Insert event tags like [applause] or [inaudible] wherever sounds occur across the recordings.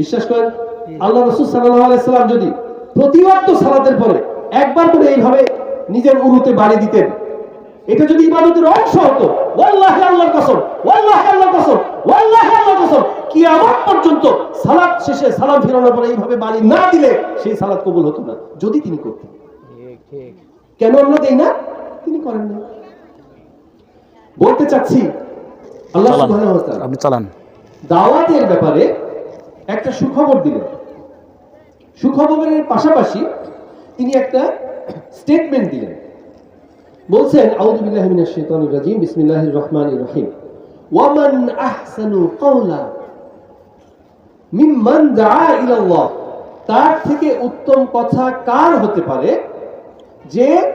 বিশ্বাস করেন? আল্লাহ রসুল সাল্লাম যদি প্রতিবাদ সালাতের পরে একবার করে এইভাবে নিজের উরুতে বাড়ি দিতেন এটা যদি ইবাদতের অংশ হতো ওয়াল্লাহি আল্লাহর কসম ওয়াল্লাহি আল্লাহর কসম ওয়াল্লাহি আল্লাহর কসম কিয়ামত পর্যন্ত সালাত শেষে সালাম ফিরানোর পরে এইভাবে বাড়ি না দিলে সেই সালাত কবুল হতো না যদি তিনি করতেন। কেন আমরা দেই না? তিনি করেন না। বলতে চাচ্ছি আল্লাহ আপনি চালান। দাওয়াতের ব্যাপারে একটা সুখবর দিলেন সুখবরের পাশাপাশি তিনি একটা স্টেটমেন্ট দিলেন। বলছেন, আউযু বিল্লাহি মিনাশ রাজিম, বিসমিল্লাহির রহমানির রহিম। ওয়ামান আহসানু মিম্মান তার থেকে উত্তম কথা কার হতে পারে? যে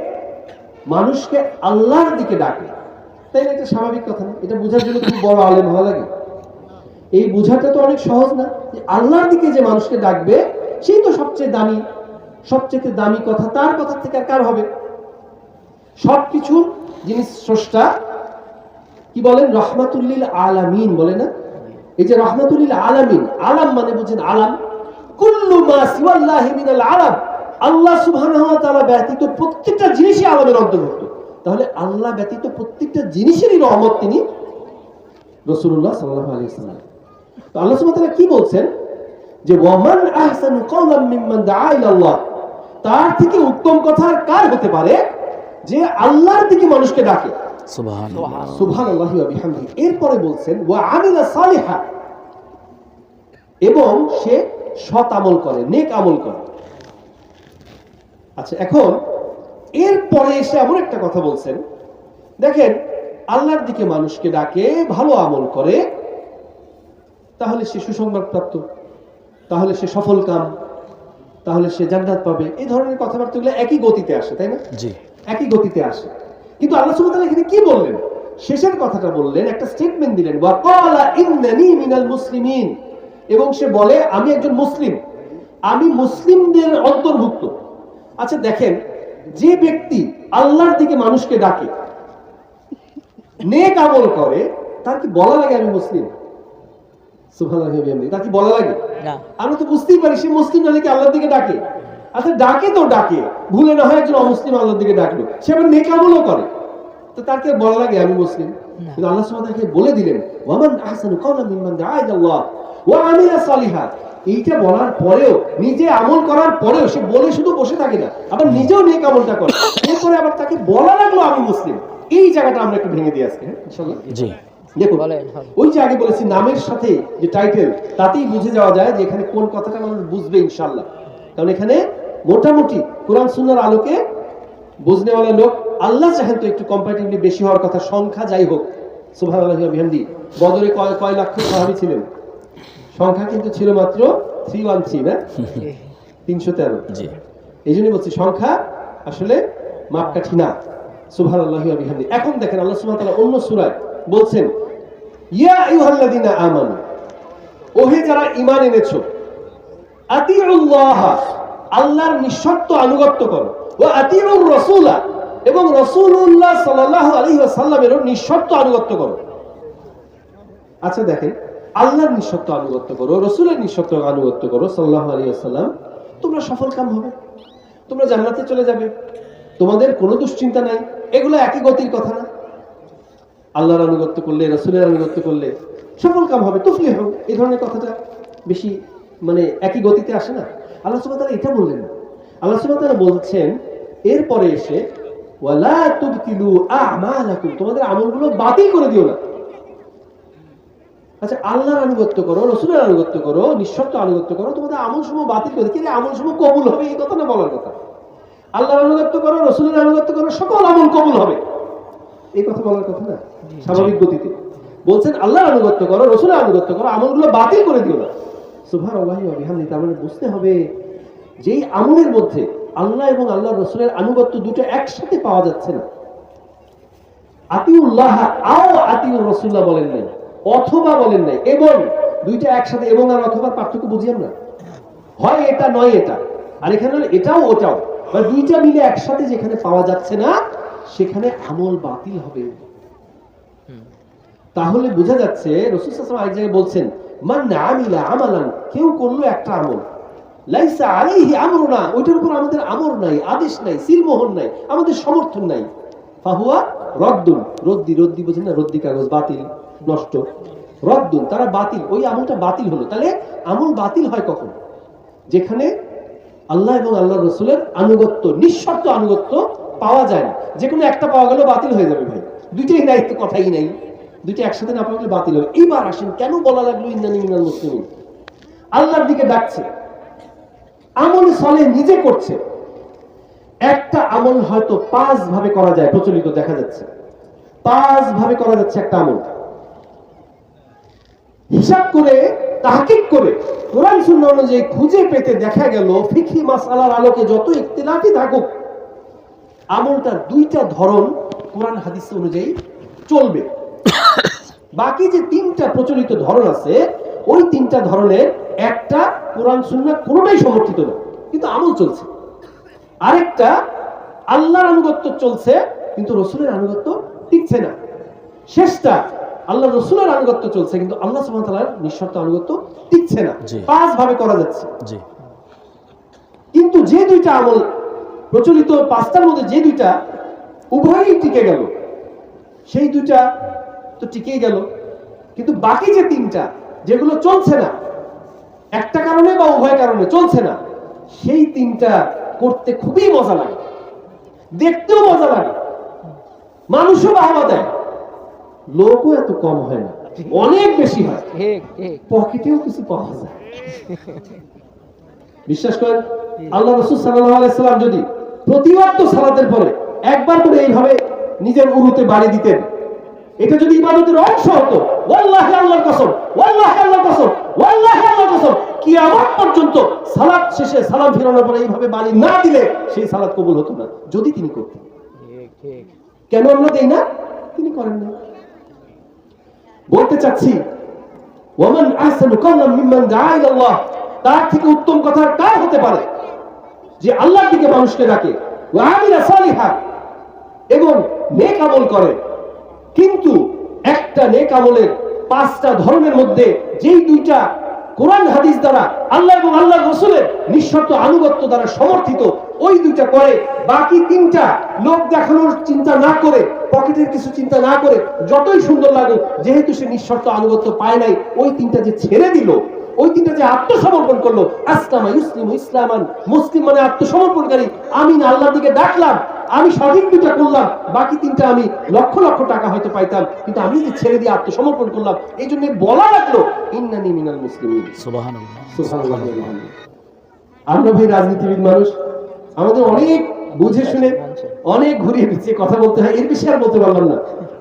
মানুষকে আল্লাহর দিকে ডাকে। তাই এটা স্বাভাবিক কথা না। এটা বোঝার জন্য খুব বড় আলেম হওয়া লাগে। এই বোঝাটা তো অনেক সহজ না। আল্লাহর দিকে যে মানুষকে ডাকবে, সেই তো সবচেয়ে দামি সবচেয়ে দামি কথা, তার কথা থেকে আর কার হবে? সবকিছুর যিনি স্রষ্টা, কি বলেন? রহমাতুল্লিল আলামিন বলে না? এই যে রহমাতুল্লিল আলামিন, আলাম মানে বুঝেন আলাম। কুল্লু মা সিওয়াল্লাহি মিনাল আলাম। আল্লাহ সুবহানাহু ওয়া তাআলা ব্যতীত প্রত্যেকটা জিনিসই আলামের অন্তর্ভুক্ত। তাহলে আল্লাহ ব্যতীত প্রত্যেকটা জিনিসেরই রহমত তিনি রাসূলুল্লাহ সাল্লাল্লাহু আলাইহি ওয়াসাল্লাম। তো আল্লাহ সুবহানাহু কি বলছেন? যে ওয়ামান আহসানু কাওলাম মিম্মান দাআ তার থেকে উত্তম কথা আর কার হতে পারে? যে আল্লাহর দিকে মানুষকে ডাকে। সুবহান সুবহানাল্লাহি ওয়া বিহামদিহি। এরপরে বলছেন ওয়া আমিলা সালিহা। এবং সে সৎ আমল করে নেক আমল করে। আচ্ছা এখন এরপরে এসে এমন একটা কথা বলছেন। দেখেন আল্লাহর দিকে মানুষকে ডাকে ভালো আমল করে তাহলে সে সুসংবাদ প্রাপ্ত তাহলে সে সফল কাম তাহলে সে জান্নাত পাবে। এই ধরনের কথাবার্তাগুলো একই গতিতে আসে তাই না? জি। একই গতিতে আসে। কিন্তু আল্লাহ সুবহানাহু ওয়া এখানে কি বললেন? শেষের কথাটা বললেন একটা স্টেটমেন্ট দিলেন ওয়া ক্বালা ইন্নানি মিনাল মুসলিমিন। এবং সে বলে আমি একজন মুসলিম। আমি মুসলিমদের অন্তর্ভুক্ত। আচ্ছা দেখেন যে ব্যক্তি আল্লাহর দিকে মানুষকে ডাকে নেক আমল করে তার কি বলা লাগে আমি মুসলিম সুবহানাল্লাহি ওয়া বিহামদিহি তার কি বলা লাগে? না। তো বুঝতেই পারি সে মুসলিম নাহলে আল্লাহর দিকে ডাকে? আচ্ছা ডাকে তো ডাকে। ভুলে না হয় একজন অমুসলিম আল্লাহর দিকে ডাকলো। সে আবার নেকামলও করে। তো তার বলা লাগে আমি মুসলিম? কিন্তু আল্লাহ সুবহানাহু বলে দিলেন ওয়ামান আহসানু কাওলাম মিম্মান দাআ ইলাল্লাহ ওয়া আমিলা সালিহা। এইটা বলার পরেও নিজে আমল করার পরেও সে বলে শুধু বসে থাকে না আবার নিজেও নেক আমলটা করে। এরপরে আবার তাকে বলা লাগল আমি মুসলিম। এই জায়গাটা আমরা একটু ভেঙে দিই আজকে হ্যাঁ ইনশাআল্লাহ। জি। দেখুন ওই যে আগে বলেছি নামের সাথে যে টাইটেল তাতেই বুঝে যাওয়া যায় যে এখানে কোন কথাটা মানুষ বুঝবে ইনশাল্লাহ কারণ এখানে মোটামুটি কোরআন সুন্নার আলোকে বুঝনেওয়ালা লোক আল্লাহ চাহেন তো একটু কম্পারেটিভলি বেশি হওয়ার কথা সংখ্যা যাই হোক। সুভান বদরে কয় কয় লক্ষ সাহাবি ছিলেন? সংখ্যা কিন্তু ছিল মাত্র থ্রি ওয়ান থ্রি না? তিনশো তেরো। এই জন্যই বলছি সংখ্যা আসলে মাপকাঠি না। সুবহান আল্লাহ এখন দেখেন আল্লাহ সুবহান তাআলা অন্য সূরায় বলছেন, ইয়া আইয়ুহাল্লাযীনা আমানু, ওহে যারা আতিউল্লাহ, আল্লাহর নিঃশর্ত আনুগত্য করো আতিউর রাসূলা, এবং রাসূলুল্লাহ সাল্লাল্লাহু আলাইহি ওয়াসাল্লামেরও নিঃশর্ত আনুগত্য করো। আচ্ছা দেখেন, আল্লাহর নিঃশর্ত আনুগত্য করো, রসুলের নিঃশর্ত আনুগত্য করো সাল্লাহ আলী তোমরা সফল কাম হবে, তোমরা জান্নাতে চলে যাবে, তোমাদের কোনো দুশ্চিন্তা নাই, এগুলো একই গতির কথা না। আল্লাহর আনুগত্য করলে, রসুলের আনুগত্য করলে সফল কাম হবে তুফলি হোক, এই ধরনের কথাটা বেশি মানে একই গতিতে আসে না। আল্লাহ সুবাহ তারা এটা বললেন। না আল্লাহ সুবাহ তারা বলছেন, এরপরে এসে, ওয়ালা তুবতিলু আমালাকুম তোমাদের আমলগুলো বাতিল করে দিও না। আচ্ছা আল্লাহর আনুগত্য করো, রসুলের আনুগত্য করো, নিঃশর্ত আনুগত্য করো, তোমাদের আমল সমূহ বাতিল করে কিন্তু আমল সমূহ কবুল হবে? এই কথা না বলার কথা। আল্লাহর আনুগত্য করো, রসুলের আনুগত্য করো, সকল আমল কবুল হবে। এই কথা বলার কথা না স্বাভাবিক গতিতে। বলছেন আল্লাহর আনুগত্য করো রসুলের আনুগত্য করো আমলগুলো বাতিল করে দিও না। সুভার আল্লাহ বিহামদি তার মানে বুঝতে হবে যেই আমলের মধ্যে আল্লাহ এবং আল্লাহ রসুলের আনুগত্য দুটো একসাথে পাওয়া যাচ্ছে না আতিউল্লাহ আও আতিউর রসুল্লাহ বলেন নাই অথবা বলেন নাই এবং দুইটা একসাথে এবং আর অথবা পার্থক্য বুঝি আমরা হয় এটা নয় এটা আর এখানে এটাও ওটাও বা দুইটা মিলে একসাথে যেখানে পাওয়া যাচ্ছে না সেখানে আমল বাতিল হবে। তাহলে বোঝা যাচ্ছে রসুল এক জায়গায় বলছেন মান আমিলা আমালান কেউ করল একটা আমল। লাইসা আলাইহি আমরুনা ওইটার উপর আমাদের আমর নাই আদেশ নাই সিলমোহর নাই আমাদের সমর্থন নাই। ফাহুয়া রদ্দুন রদ্দি রদ্দি বোঝেন না রদ্দি কাগজ বাতিল নষ্ট। রদ্দুন তারা বাতিল ওই আমলটা বাতিল হলো। তাহলে আমল বাতিল হয় কখন? যেখানে আল্লাহ এবং আল্লাহ রসুলের আনুগত্য নিঃশর্ত আনুগত্য পাওয়া যায় না। যে কোনো একটা পাওয়া গেলে বাতিল হয়ে যাবে ভাই। দুইটাই নাই তো কথাই নাই। দুইটা একসাথে না পাওয়া গেলে বাতিল হবে। এইবার আসেন, কেন বলা লাগল ইন্দানি মিনাল মুসলিম আল্লাহর দিকে ডাকছে। আমল সলে নিজে করছে। একটা আমল হয়তো পাঁচ ভাবে করা যায়, প্রচলিত দেখা যাচ্ছে। পাঁচ ভাবে করা যাচ্ছে একটা আমল। হিসাব করে, তাহকিক করে, কোরআন সুন্নাহ অনুযায়ী খুঁজে পেতে দেখা গেল ফিখি মাসালার আলোকে যত ইখতিলাফি থাকুক আমলটার দুইটা ধরন কোরআন হাদিস অনুযায়ী চলবে। [coughs] বাকি যে তিনটা প্রচলিত ধরন আছে ওই তিনটা ধরনের একটা কোরআন সুন্নাহ কোনোটাই সমর্থিত না কিন্তু আমল চলছে। আরেকটা আল্লাহর আনুগত্য চলছে কিন্তু রসুলের আনুগত্য টিকছে না। শেষটা আল্লাহ রসুলের আনুগত্য চলছে কিন্তু আল্লাহ সুবহানাহু নিঃশর্ত আনুগত্য টিকছে না। পাঁচ ভাবে করা যাচ্ছে। কিন্তু যে দুইটা আমল প্রচলিত পাঁচটার মধ্যে যে দুইটা উভয়ই টিকে গেল। সেই দুইটা তো টিকেই গেল। কিন্তু বাকি যে তিনটা যেগুলো চলছে না একটা কারণে বা উভয় কারণে চলছে না সেই তিনটা করতে খুবই মজা লাগে। দেখতেও মজা লাগে। মানুষও বাহবা দেয়। লোকও এত কম হয় না। অনেক বেশি হয়। পকেটেও কিছু পাওয়া যায়। বিশ্বাস করেন আল্লাহ রসুল সাল্লাম যদি প্রতিবাদ সালাতের পরে। একবার করে এইভাবে নিজের উরুতে বাড়ি দিতেন। এটা যদি ইবাদতের অংশ হতো ওয়াল্লাহি আল্লাহর কসম ওয়াল্লাহি আল্লাহর কসম ওয়াল্লাহি আল্লাহর কসম কিয়ামত পর্যন্ত সালাত শেষে সালাম ফেরানোর পরে এইভাবে বাড়ি না দিলে সেই সালাত কবুল হতো না। যদি তিনি করতেন। কেন আমরা দেই না? তিনি করেন না। বলতে চাচ্ছি ওমান আহসানু কাওলাম মিম্মান দাআ ইলাল্লাহ তার থেকে উত্তম কথা কার হতে পারে? যে আল্লাহর দিকে মানুষকে ডাকে। এবং নেক আমল করে। কিন্তু একটা নেক আমলের পাঁচটা ধর্মের মধ্যে যেই দুইটা কোরআন হাদিস দ্বারা আল্লাহ এবং আল্লাহ রসুলের নিঃশর্ত আনুগত্য দ্বারা সমর্থিত, ওই দুইটা করে। বাকি তিনটা লোক দেখানোর চিন্তা না করে, পকেটের কিছু চিন্তা না করে, যতই সুন্দর লাগুক, যেহেতু সে নিঃশর্ত আনুগত্য পায় নাই, ওই তিনটা যে ছেড়ে দিল ওই তিনটা যে আত্মসমর্পণ করল আসলামা ইসলিম ইসলামান। মুসলিম মানে আত্মসমর্পণকারী। আমি আল্লাহর দিকে ডাকলাম আমি সঠিক দুটা করলাম বাকি তিনটা আমি লক্ষ লক্ষ টাকা হয়তো পাইতাম কিন্তু আমি যে ছেড়ে দিয়ে আত্মসমর্পণ করলাম এই জন্য বলা লাগল ইন্নানি মিনাল সুবহানাল্লাহ। আমরা ভাই রাজনীতিবিদ মানুষ আমাদের অনেক বুঝে শুনে অনেক ঘুরিয়ে পিছিয়ে কথা বলতে হয় এর বেশি আর বলতে পারলাম না।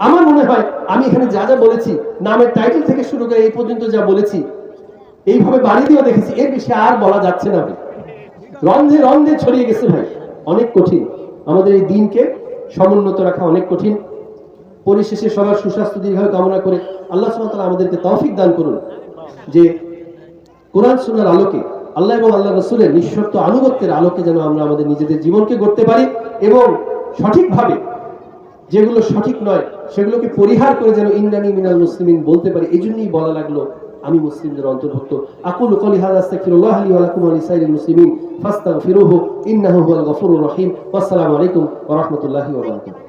আমার মনে হয় আমি এখানে যা যা বলেছি নামের টাইটেল থেকে শুরু করে এই পর্যন্ত যা বলেছি এইভাবে বাড়ি দিয়েও দেখেছি, এর বেশি আর বলা যাচ্ছে না রন্ধে রন্ধে ছড়িয়ে গেছে ভাই, অনেক কঠিন। আমাদের এই দিনকে সমুন্নত রাখা অনেক কঠিন। পরিশেষে সবার সুস্বাস্থ্য, দীর্ঘায়ু কামনা করে আল্লাহ সুবহানাহু আমাদেরকে তৌফিক দান করুন, যে কোরআন সুন্নাহর আলোকে, আল্লাহ এবং আল্লাহ রসুলের নিঃশর্ত আনুগত্যের আলোকে যেন আমরা আমাদের নিজেদের জীবনকে গড়তে পারি এবং সঠিকভাবে যেগুলো সঠিক নয়, সেগুলোকে পরিহার করে যেন ইন্দানি মিনাল মুসলিমিন বলতে পারি এই জন্যই বলা লাগল আমি মুসলিমদের অন্তর্ভুক্ত আকুল কলি হাদা আস্তাগফিরুল্লাহ লি ওয়া লাকুম ওয়া লিসাইরিল মুসলিমিন ফাস্তাগফিরুহু ইন্নাহু হুয়াল গফুরুর রহিম ওয়াসসালামু আলাইকুম ওয়া রাহমাতুল্লাহি ওয়া বারাকাতুহু